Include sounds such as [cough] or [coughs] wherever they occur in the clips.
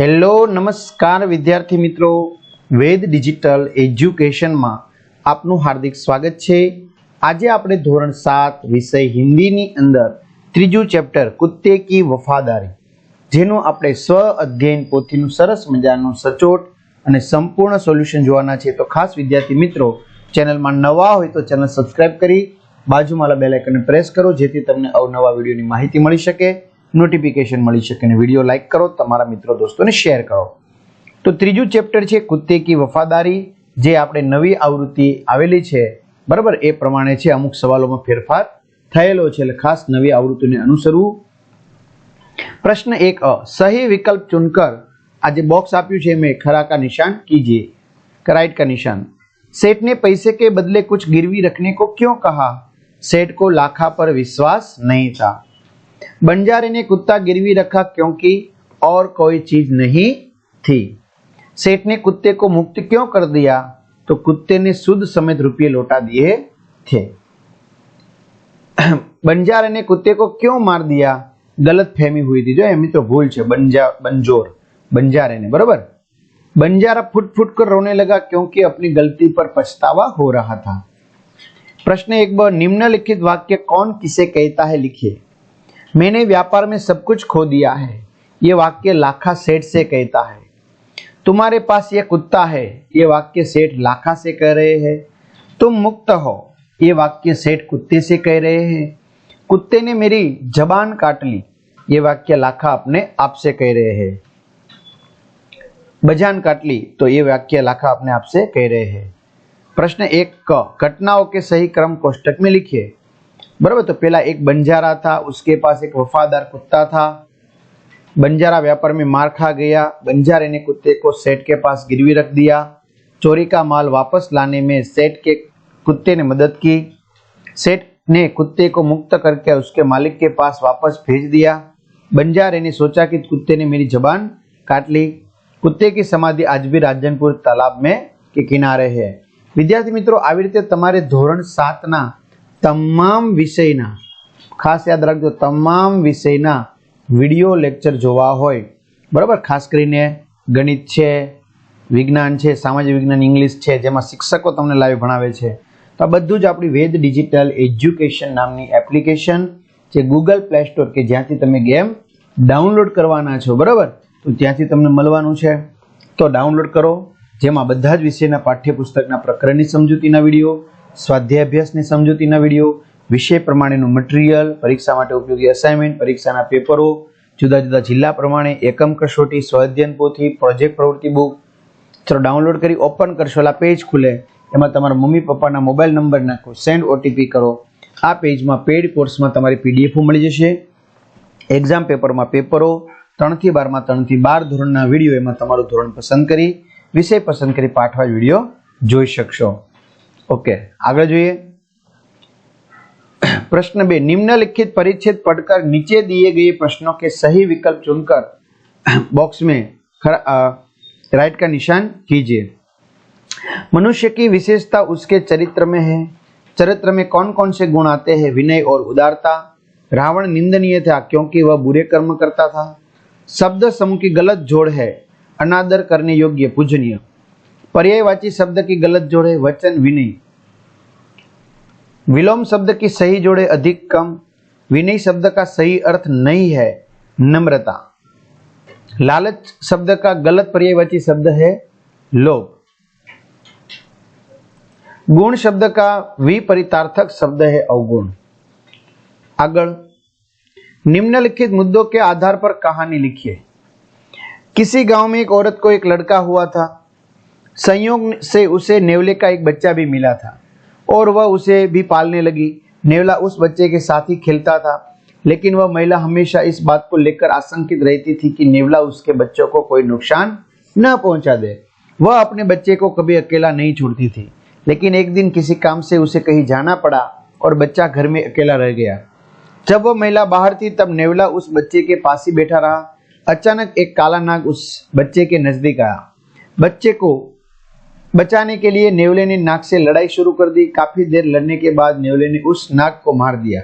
Hello, નમસ્કાર વિદ્યાર્થી મિત્રો. વેદ ડિજિટલ એજ્યુકેશનમાં આપનું હાર્દિક સ્વાગત છે. આજે આપણે ધોરણ સાત વિષય હિન્દીની અંદર ત્રીજું ચેપ્ટર, કુત્તે કી વફાદારી, જેનું આપણે સ્વ અધ્યયન પોથીનું સરસ મજાનું સચોટ અને સંપૂર્ણ સોલ્યુશન જોવાના છે. તો ખાસ વિદ્યાર્થી મિત્રો, ચેનલમાં નવા હોય તો ચેનલ સબસ્ક્રાઇબ કરી, બાજુમાં બેલ આઇકનને પ્રેસ કરો, જેથી તમને અવનવા વિડીયોની માહિતી મળી શકે. નોટિફિકેશન મળી શકે અને વિડીયો લાઈક કરો તમારા મિત્રો દોસ્તોને શેર કરો તો ત્રીજું ચેપ્ટર છે કુત્તે કી વફાદારી જે આપણે નવી આવૃત્તિ આવેલી છે બરાબર એ પ્રમાણે છે અમુક સવાલોમાં ફેરફાર થયેલો છે એટલે ખાસ નવી આવૃત્તિને અનુસરવું प्रश्न एक अ सही विकल्प चुनकर आज बॉक्स આપ્યું છે મેં खरा का निशान कीजिए राइट का निशान सेठ ने पैसे के बदले कुछ गिरवी रखने को क्यों कहा सेठ को लाखा पर विश्वास नहीं था बंजारे ने कुत्ता गिरवी रखा क्योंकि और कोई चीज नहीं थी सेठ ने कुत्ते को मुक्त क्यों कर दिया तो कुत्ते ने शुद्ध समेत रुपये लौटा दिए थे [clears throat] बंजारे ने कुत्ते को क्यों मार दिया गलत फहमी हुई थी जो ये मित्रों भूल છે બંજા બંજોર बंजारे ने बराबर बंजारा फुट फुट कर रोने लगा क्योंकि अपनी गलती पर पछतावा हो रहा था प्रश्न एक बार निम्नलिखित वाक्य कौन किसे कहता है लिखिए मैंने व्यापार में सब कुछ खो दिया है। ये वाक्य लाखा सेठ से कहता है। तुम्हारे पास ये कुत्ता है। ये वाक्य सेठ लाखा से कह रहे हैं। तुम मुक्त हो। ये वाक्य सेठ कुत्ते से कह रहे हैं। कुत्ते ने मेरी जबान काट ली। ये वाक्य लाखा अपने आप से कह रहे हैं। बजान काट ली तो ये वाक्य लाखा अपने आप से कह रहे हैं। प्रश्न एक क घटनाओं के सही क्रम कोष्टक में लिखिए। बराबर तो पहला एक बंजारा था उसके पास एक वफादार कुत्ता था बंजारा व्यापार में मार खा गया बंजारे ने कुत्ते को सेठ के पास गिरवी रख दिया चोरी का माल वापस लाने में सेठ के कुत्ते ने मदद की सेठ ने कुत्ते को मुक्त करके उसके मालिक के पास वापस भेज दिया बंजारे ने सोचा कि कुत्ते ने मेरी जबान काट ली कुत्ते की समाधि आज भी રાજનપુર તાલાબ में કે કિનારે है વિદ્યાર્થી મિત્રો આવી રીતે તમારે ધોરણ સાતના તમામ વિષયના, ખાસ યાદ રાખજો, તમામ વિષયના વીડિયો લેક્ચર જોવા હોય. બરાબર? ખાસ કરીને ગણિત છે, વિજ્ઞાન છે, સામાજિક વિજ્ઞાન, ઇંગ્લિશ છે, જેમાં શિક્ષકો તમને લાઈવ ભણાવે છે. તો આ બધું જ આપણી વેદ ડિજિટલ એજ્યુકેશન નામની એપ્લિકેશન જે ગૂગલ પ્લે સ્ટોર કે જ્યાંથી તમે ગેમ ડાઉનલોડ કરવાના છો. બરાબર? તો ત્યાંથી તમને મળવાનું છે. તો ડાઉનલોડ કરો. જેમાં બધા જ વિષયના પાઠ્યપુસ્તકના પ્રકરણની સમજૂતીના વીડિયો સ્વાધ્યાય અભ્યાસની સમજૂતીના વીડિયો, વિષય પ્રમાણેનું મટીરિયલ પરીક્ષા માટે ઉપયોગી અસાઇનમેન્ટ પરીક્ષાના પેપરો જુદા જુદા જિલ્લા પ્રમાણે એકમ કસોટી, સ્વાધ્યાયન પોથી પ્રોજેક્ટ પ્રવૃત્તિ બુક ચલો ડાઉનલોડ કરી ઓપન કરશો, એટલે પેજ ખુલે. એમાં તમારા મમ્મી પપ્પાના મોબાઈલ નંબર નાખો સેન્ડ ઓટીપી કરો. આ પેજમાં પેડ કોર્સમાં તમારી પીડીએફો મળી જશે. એક્ઝામ પેપરમાં પેપરો ત્રણથી બારમાં, ત્રણથી બાર ધોરણના વીડિયો એમાં તમારું ધોરણ પસંદ કરી, વિષય પસંદ કરી પાઠવા વીડિયો જોઈ શકશો. ઓકે આગળ જોઈએ प्रश्न बे निम्नलिखित परिच्छेद पढ़कर नीचे दिए गए प्रश्नों के सही विकल्प चुनकर बॉक्स में राइट का निशान कीजिए मनुष्य की विशेषता उसके चरित्र में है चरित्र में कौन कौन से गुण आते हैं विनय और उदारता रावण निंदनीय था क्योंकि वह बुरे कर्म करता था शब्द समूह की गलत जोड़ है अनादर करने योग्य पूजनीय पर्यायवाची शब्द की गलत जोड़े वचन विनय। विलोम शब्द की सही जोड़े अधिक कम। विनय शब्द का सही अर्थ नहीं है, नम्रता। लालच शब्द का गलत पर्यायवाची शब्द है, लोभ। गुण शब्द का विपरीतार्थक शब्द है, अवगुण। आगळ निम्नलिखित मुद्दों के आधार पर कहानी लिखिए। किसी गाँव में एक औरत को एक लड़का हुआ था। संयोग से उसे नेवले का एक बच्चा भी मिला था। और वह उसे भी पालने लगी। नेवला उस बच्चे के साथ ही खेलता था। लेकिन वह महिला हमेशा इस बात को लेकर आशंकित रहती थी कि नेवला उसके बच्चों को कोई नुकसान न पहुँचा दे। वह अपने बच्चे को कभी अकेला नहीं छोड़ती थी। लेकिन एक दिन किसी काम से उसे कहीं जाना पड़ा और बच्चा घर में अकेला रह गया। जब वह महिला बाहर थी, तब नेवला उस बच्चे के पास ही बैठा रहा। अचानक एक काला नाग उस बच्चे के नज़दीक आया। बच्चे को बचाने के लिए नेवले ने नाग से लड़ाई शुरू कर दी। काफ़ी देर लड़ने के बाद नेवले ने उस नाग को मार दिया।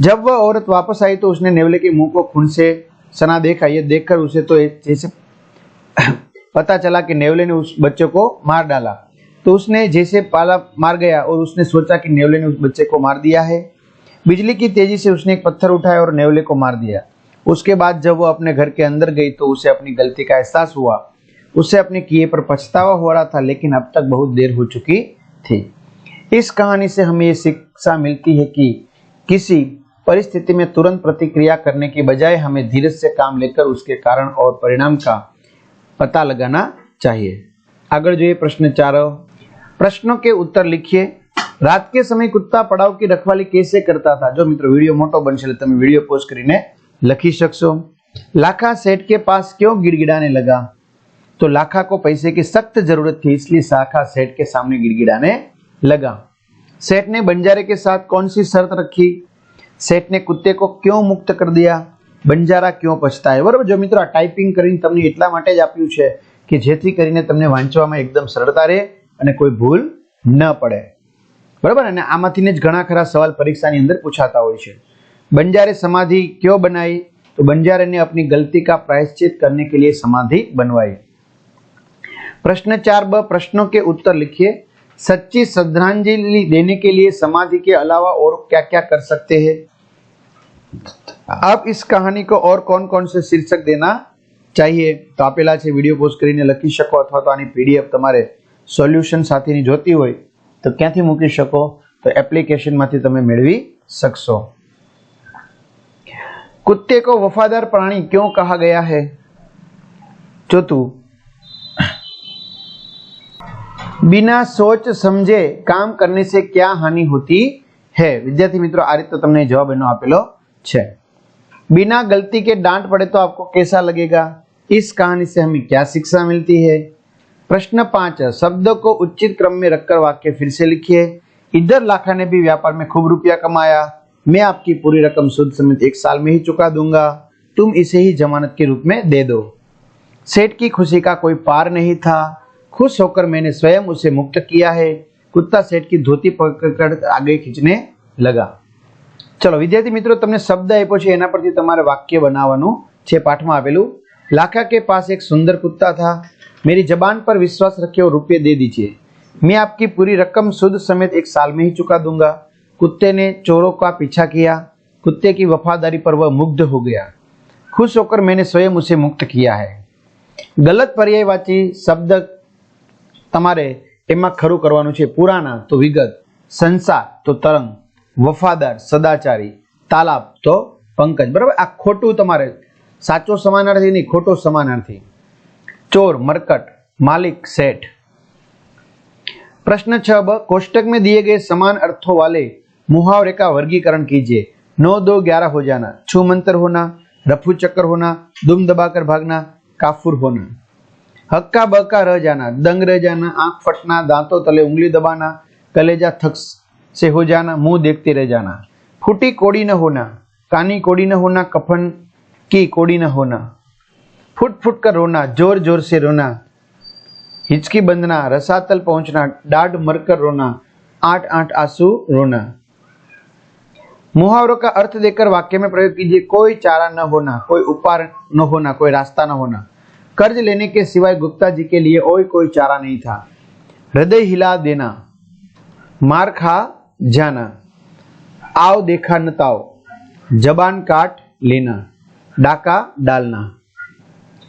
जब वह औरत वापस आई तो उसने नेवले के मुँह को खून से सना देखा। यह देखकर उसे तो जैसे [coughs] पता चला कि नेवले ने उस बच्चे को मार डाला। तो उसने जैसे पाला मार गया और उसने सोचा कि नेवले ने उस बच्चे को मार दिया है। बिजली की तेज़ी से उसने एक पत्थर उठाया और नेवले को मार दिया। उसके बाद जब वो अपने घर के अंदर गई तो उसे अपनी गलती का एहसास हुआ। उसे अपने किए पर पछतावा हो रहा था लेकिन अब तक बहुत देर हो चुकी थी इस कहानी से हमें ये शिक्षा मिलती है कि किसी परिस्थिति में तुरंत प्रतिक्रिया करने की बजाय हमें धीरज से काम लेकर उसके कारण और परिणाम का पता लगाना चाहिए આગળ જોઈએ પ્રશ્ન ચાર પ્રશ્નો કે ઉત્તર लिखिए રાત કે સમય કુત્તા પડાવ की रखवाली कैसे करता था जो મિત્રો વિડિયો મોટો બનશે એટલે તમે વિડિયો પોઝ કરીને લખી શકશો लाखा सेठ के पास क्यों गिड़गिड़ाने लगा तो लाखा को पैसे की सख्त जरूरत थी इसलिए शाखा सेठ के सामने गिड़गिड़ाने लगा सेठ ने बंजारे के साथ कौन सी शर्त रखी सेठ ने कुत्ते को क्यों मुक्त कर दिया બંજારા ક્યો પછતાય બરાબર જો મિત્રો આ ટાઈપિંગ કરીને તમને એટલા માટે જ આપ્યું છે કે જેથી કરીને તમને વાંચવામાં એકદમ સરળતા રહે અને કોઈ ભૂલ ન પડે બરાબર અને આમાંથીને જ ઘણા ખરા સવાલ પરીક્ષાની અંદર પૂછાતા હોય છે બંજારે समाधि क्यों बनाई तो बंजारे ने अपनी गलती का प्रायश्चित करने के लिए समाधि बनवाई प्रश्न चार ब प्रश्नों के उत्तर लिखिए सच्ची श्रद्धांजलि देने के लिए समाधि के अलावा और क्या क्या कर सकते हैं आप इस कहानी को और कौन कौन से शीर्षक देना चाहिए તો આપેલા છે વિડીયો પોસ્ટ કરીને લખી શકો અથવા તો આની પીડીએફ તમારે સોલ્યુશન સાથેની જોતી હોય તો ક્યાંથી મૂકી શકો તો એપ્લિકેશનમાંથી તમે મેળવી શકશો कुत्ते को वफादार प्राणी क्यों कहा गया है चौथू बिना सोच समझे काम करने से क्या हानि होती है विद्यार्थी मित्रों आ रीते તમને જવાબ એનો આપેલો છે बिना गलती के डांट पड़े तो आपको कैसा लगेगा इस कहानी से हमें क्या शिक्षा मिलती है प्रश्न पांच शब्द को उचित क्रम में रखकर वाक्य फिर से लिखिए इधर लाखा ने भी व्यापार में खूब रुपया कमाया मैं आपकी पूरी रकम शुद्ध समेत एक साल में ही चुका दूंगा तुम इसे ही जमानत के रूप में दे दो सेठ की खुशी का कोई पार नहीं था खुश होकर मैंने स्वयं उसे मुक्त किया है कुत्ता सेठ की धोती पकड़कर आगे खींचने लगा ચલો વિદ્યાર્થી મિત્રો તમને શબ્દ આપ્યો છે એના પરથી તમારે વાક્ય બનાવવાનું છે પાઠમાં આપેલું लाखा के पास एक सुंदर कुत्ता था मेरी जबान पर विश्वास रखे और रुपये दे दीजिए मैं आपकी पूरी रकम शुद्ध समेत एक साल में ही चुका दूंगा कुत्ते ने चोरों का पीछा किया कुत्ते की वफादारी पर वह मुग्ध हो गया खुश होकर मैंने स्वयं उसे मुक्त किया है ગલત પર્યાયવાચી શબ્દ તમારે એમાં ખરું કરવાનું છે પુરાના તો વિગત સંસાર તો તરંગ વફાદાર સદાચારી તાલાબ તો પંકજ બરાબર આ ખોટું તમારે સાચો સમાનાર્થી નહીં ખોટો સમાનાર્થી ચોર मरकट मालिक सेठ प्रश्न छह ब कोष्टक में दिए गए समान अर्थों वाले मुहावरे का वर्गीकरण कीजिए नौ दो ग्यारह हो जाना छू मंतर होना रफू चक्कर होना दुम दबाकर भागना काफुर होना हक्का बक्का रह जाना दंग रह जाना आँख फटना दांतों तले उंगली दबाना कलेजा थक से हो जाना मुँह देखते रह जाना फूटी कोड़ी न होना कानी कोड़ी न होना कफन की कोड़ी न होना फुट फुट कर रोना ज़ोर ज़ोर से रोना हिचकी बंधना रसातल पहुँचना डाढ़ मरकर रोना आठ आठ आँसू रोना मुहावरों का अर्थ देकर वाक्य में प्रयोग कीजिए कोई चारा न होना कोई उपार न होना कोई रास्ता न होना कर्ज लेने के सिवाय गुप्ता जी के लिए और कोई चारा नहीं था। हृदय हिला देना, मार खा जाना, आओ देखा न जबान काट लेना, डाका डालना।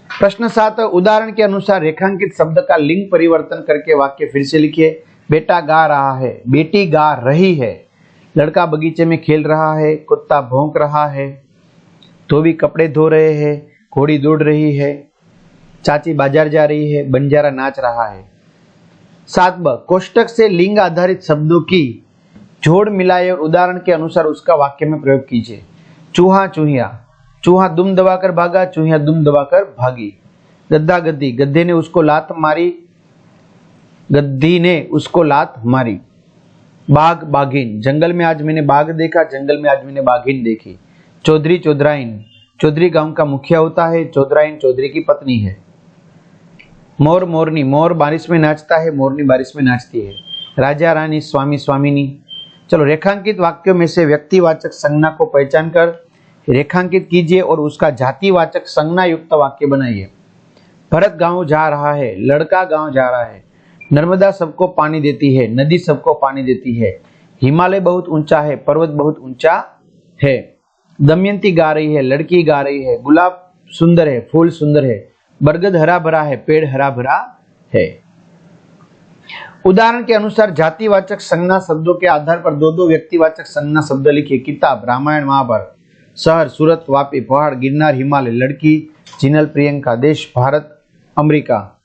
प्रश्न सात, उदाहरण के अनुसार रेखांकित शब्द का लिंग परिवर्तन करके वाक्य फिर से लिखिए। बेटा गा रहा है, बेटी गा रही है, लड़का बगीचे में खेल रहा है, कुत्ता भौंक रहा है धोबी कपड़े धो रहे हैं, घोड़ी दौड़ रही है चाची बाज़ार जा रही है, बंजारा नाच रहा है। सात ब कोष्टक से लिंग आधारित शब्दों की जोड़ मिलाए और उदाहरण के अनुसार उसका वाक्य में प्रयोग कीजिए। चूहा चूहिया। चूहा दुम दबाकर भागा, चूहिया दुम दबाकर भागी। गद्दा गद्दी। गद्दे ने उसको लात मारी। गद्दी ने उसको लात मारी। बाघ बाघिन। जंगल में आज मैंने बाघ देखा, जंगल में आज मैंने बाघिन देखी। चौधरी चौधराइन। चौधरी गाँव का मुखिया होता है। चौधराइन चौधरी की पत्नी है। मोर मोरनी, मोर बारिश में नाचता है, मोरनी बारिश में नाचती है। राजा, रानी, स्वामी, स्वामिनी। चलो, रेखांकित वाक्यों में से व्यक्तिवाचक संज्ञा को पहचान कर रेखांकित कीजिए और उसका जातिवाचक संज्ञा युक्त वाक्य बनाइए। भरत गाँव जा रहा है, लड़का गाँव जा रहा है। नर्मदा सबको पानी देती है, नदी सबको पानी देती है। हिमालय बहुत ऊँचा है, पर्वत बहुत ऊँचा है। दमयंती गा रही है, लड़की गा रही है। गुलाब सुंदर है, फूल सुंदर है। बरगद हरा भरा है, पेड़ हरा भरा है। उदाहरण के अनुसार जातिवाचक संज्ञा शब्दों के आधार पर दो दो व्यक्तिवाचक संज्ञा शब्द लिखिए। किताब, रामायण, महाभारत। शहर, सूरत, वापी, पहाड़, गिरनार, हिमालय, लड़की, जिनल, प्रियंका, देश, भारत, अमेरिका।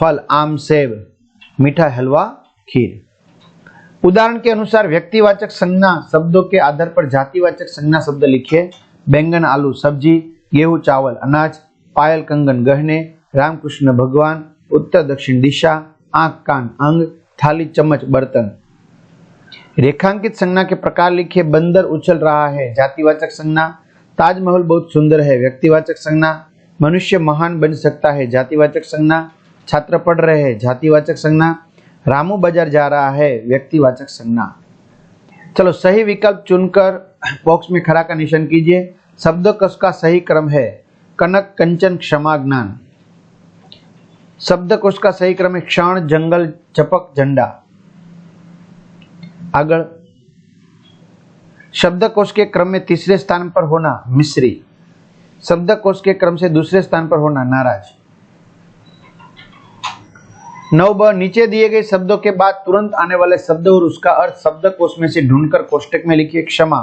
फल, आम, सेब, मीठा, हलवा, खीर। उदाहरण के अनुसार व्यक्तिवाचक संज्ञा शब्दों के आधार पर जातिवाचक संज्ञा शब्द लिखिए। बैंगन, आलू, सब्ज़ी, गेहूँ, चावल, अनाज पायल कंगन गहने, रामकृष्ण भगवान, उत्तर दक्षिण दिशा, आँख कान अंग, थाली चम्मच बर्तन। रेखांकित संज्ञा के प्रकार लिखिए, बंदर उछल रहा है, जातिवाचक संज्ञा। ताजमहल बहुत सुंदर है, व्यक्तिवाचक संज्ञा। मनुष्य महान बन सकता है, जातिवाचक संज्ञा। छात्र पढ़ रहे हैं, जातिवाचक संज्ञा। रामू बाज़ार जा रहा है, व्यक्तिवाचक संज्ञा। चलो, सही विकल्प चुनकर बॉक्स में खरा का निशान कीजिए। शब्द कस का सही क्रम है। कनक कंचन क्षमा ज्ञान। शब्दकोश का सही क्रम है क्षण, जंगल, चपक, झंडा। आगळ शब्दकोश के क्रम में तीसरे स्थान पर होना मिश्री शब्दकोश के क्रम से दूसरे स्थान पर होना नाराज़। नौ ब, नीचे दिए गए शब्दों के बाद तुरंत आने वाले शब्द और उसका अर्थ शब्दकोश में से ढूंढकर कोष्टक में लिखिए क्षमा।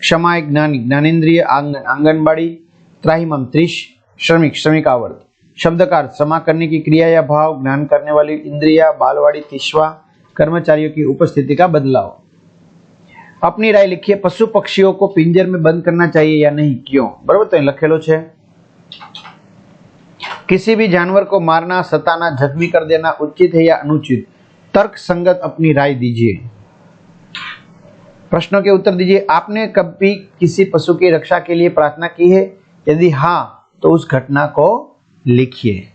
क्षमा एक ज्ञानी, ज्ञानेन्द्रिय, आँगन, आंगनबाड़ी त्राहिमम त्रिश, श्रमिक, श्रमिकावर्त। शब्द का अर्थ क्षमा करने की क्रिया या भाव, ज्ञान करने वाली इंद्रिया, बालवाड़ी तिश्वा कर्मचारियों की उपस्थिति का बदलाव। अपनी राय लिखिए, पशु पक्षियों को पिंजर में बंद करना चाहिए या नहीं? क्यों? बरबर तो लखेलो किसी भी जानवर को मारना, सताना, जख्मी कर देना उचित है या अनुचित? तर्क संगत अपनी राय दीजिए। प्रश्नों के उत्तर दीजिए। आपने कभी किसी पशु की रक्षा के लिए प्रार्थना की है? यदि हाँ तो उस घटना को लिखिए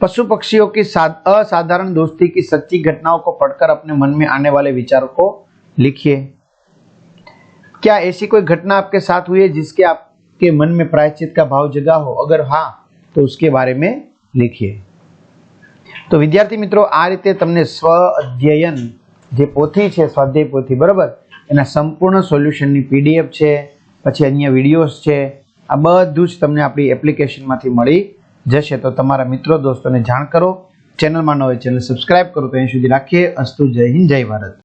पशु पक्षियों की साध- असाधारण दोस्ती की सच्ची घटनाओं को पढ़कर अपने मन में आने वाले विचारों को लिखिए क्या ऐसी कोई घटना आपके साथ हुई है जिसके आपके मन में प्रायश्चित का भाव जगा हो अगर हाँ तो उसके बारे में लिखिए તો વિદ્યાર્થી મિત્રો આ રીતે તમને સ્વ અધ્યયન જે પોથી છે સ્વાધ્યાય પોથી બરાબર એના સંપૂર્ણ સોલ્યુશનની પીડીએફ છે પછી અન્ય વિડીયોઝ છે. આ બધું જ તમને આપણી એપ્લિકેશનમાંથી મળી જશે. તો તમારા મિત્રો, દોસ્તોને જાણ કરો. ચેનલમાં ન હોય ચેનલ સબસ્ક્રાઇબ કરો. તો અહીં સુધી રાખીએ. અસ્તુ જય હિન્દ, જય ભારત.